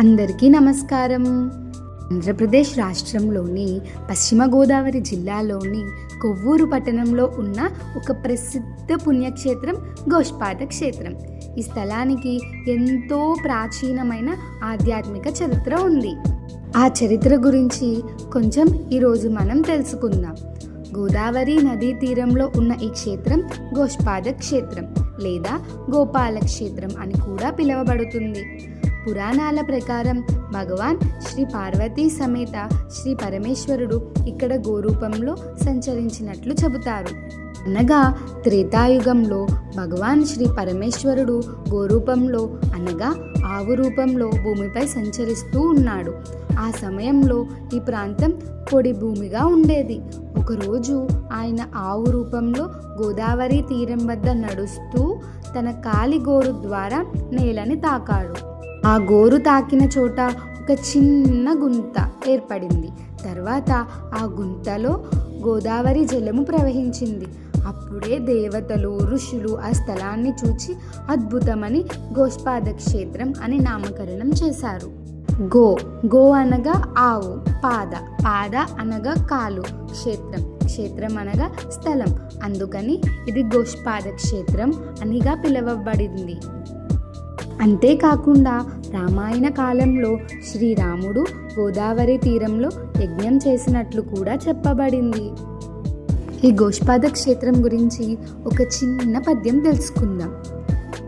అందరికీ నమస్కారం. ఆంధ్రప్రదేశ్ రాష్ట్రంలోని పశ్చిమ గోదావరి జిల్లాలోని కొవ్వూరు పట్టణంలో ఉన్న ఒక ప్రసిద్ధ పుణ్యక్షేత్రం గోష్పాద క్షేత్రం. ఈ స్థలానికి ఎంతో ప్రాచీనమైన ఆధ్యాత్మిక చరిత్ర ఉంది. ఆ చరిత్ర గురించి కొంచెం ఈరోజు మనం తెలుసుకుందాం. గోదావరి నదీ తీరంలో ఉన్న ఈ క్షేత్రం గోష్పాద క్షేత్రం లేదా గోపాల క్షేత్రం అని కూడా పిలువబడుతుంది. పురాణాల ప్రకారం భగవాన్ శ్రీ పార్వతీ సమేత శ్రీ పరమేశ్వరుడు ఇక్కడ గోరూపంలో సంచరించినట్లు చెబుతారు. అనగా త్రేతాయుగంలో భగవాన్ శ్రీ పరమేశ్వరుడు గోరూపంలో అనగా ఆవు రూపంలో భూమిపై సంచరిస్తూ ఉన్నాడు. ఆ సమయంలో ఈ ప్రాంతం పొడి భూమిగా ఉండేది. ఒకరోజు ఆయన ఆవు రూపంలో గోదావరి తీరం వద్ద నడుస్తూ తన కాలి గోరు ద్వారా నేలని తాకాడు. ఆ గోరు తాకిన చోట ఒక చిన్న గుంత ఏర్పడింది. తర్వాత ఆ గుంతలో గోదావరి జలము ప్రవహించింది. అప్పుడే దేవతలు ఋషులు ఆ స్థలాన్ని చూచి అద్భుతమని గోష్పాద క్షేత్రం అని నామకరణం చేశారు. గో గో అనగా ఆవు పాద పాద అనగా కాలు క్షేత్రం క్షేత్రం అనగా స్థలం. అందుకని ఇది గోష్పాద క్షేత్రం అనిగా పిలువబడింది. అంతేకాకుండా రామాయణ కాలంలో శ్రీరాముడు గోదావరి తీరంలో యజ్ఞం చేసినట్లు కూడా చెప్పబడింది. ఈ గోష్పాద క్షేత్రం గురించి ఒక చిన్న పద్యం తెలుసుకుందాం.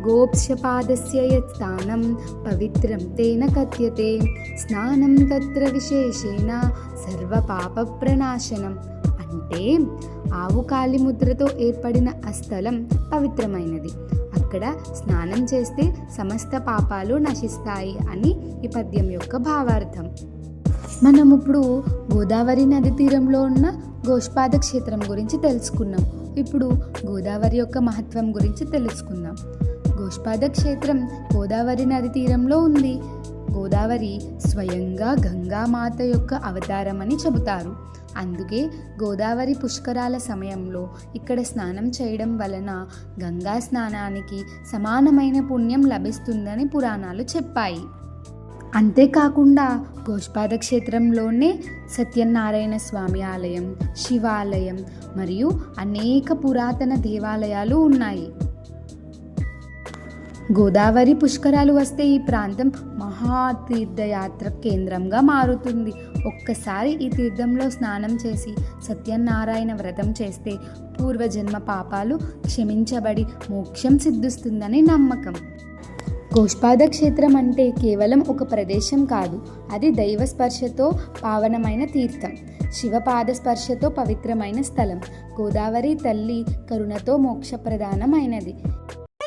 గోప్షపాదస్య స్థానం పవిత్రం తేన కథ్యతే స్నానం తత్ర విశేషేణ సర్వ పాప ప్రణాశనం అంటే ఆవు కాలి ముద్రతో ఏర్పడిన ఆ స్థలం పవిత్రమైనది. అక్కడ స్నానం చేస్తే సమస్త పాపాలు నశిస్తాయి అని ఈ పద్యం యొక్క భావార్థం. మనం ఇప్పుడు గోదావరి నది తీరంలో ఉన్న గోష్పాద క్షేత్రం గురించి తెలుసుకున్నాం. ఇప్పుడు గోదావరి యొక్క మహత్వం గురించి తెలుసుకుందాం. గోష్పాద క్షేత్రం గోదావరి నది తీరంలో ఉంది. గోదావరి స్వయంగా గంగామాత యొక్క అవతారం అని చెబుతారు. అందుకే గోదావరి పుష్కరాల సమయంలో ఇక్కడ స్నానం చేయడం వలన గంగా స్నానానికి సమానమైన పుణ్యం లభిస్తుందని పురాణాలు చెప్పాయి. అంతేకాకుండా గోష్పాద క్షేత్రంలోనే సత్యనారాయణ స్వామి ఆలయం శివాలయం మరియు అనేక పురాతన దేవాలయాలు ఉన్నాయి. గోదావరి పుష్కరాలు వస్తే ఈ ప్రాంతం మహాతీర్థయాత్ర కేంద్రంగా మారుతుంది. ఒక్కసారి ఈ తీర్థంలో స్నానం చేసి సత్యనారాయణ వ్రతం చేస్తే పూర్వజన్మ పాపాలు క్షమించబడి మోక్షం సిద్ధిస్తుందని నమ్మకం. గోష్పాద క్షేత్రం అంటే కేవలం ఒక ప్రదేశం కాదు అది దైవ స్పర్శతో పావనమైన తీర్థం శివపాద స్పర్శతో పవిత్రమైన స్థలం గోదావరి తల్లి కరుణతో మోక్ష ప్రధానమైనది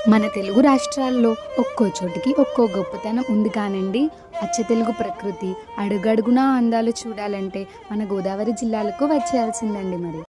మన తెలుగు రాష్ట్రాల్లో ఒక్కో చోటికి ఒక్కో గొప్పతనం ఉంది కానండి. అచ్చ తెలుగు ప్రకృతి అడుగడుగునా అందాలు చూడాలంటే మన గోదావరి జిల్లాలకు వచ్చేయాల్సిందండి మరి.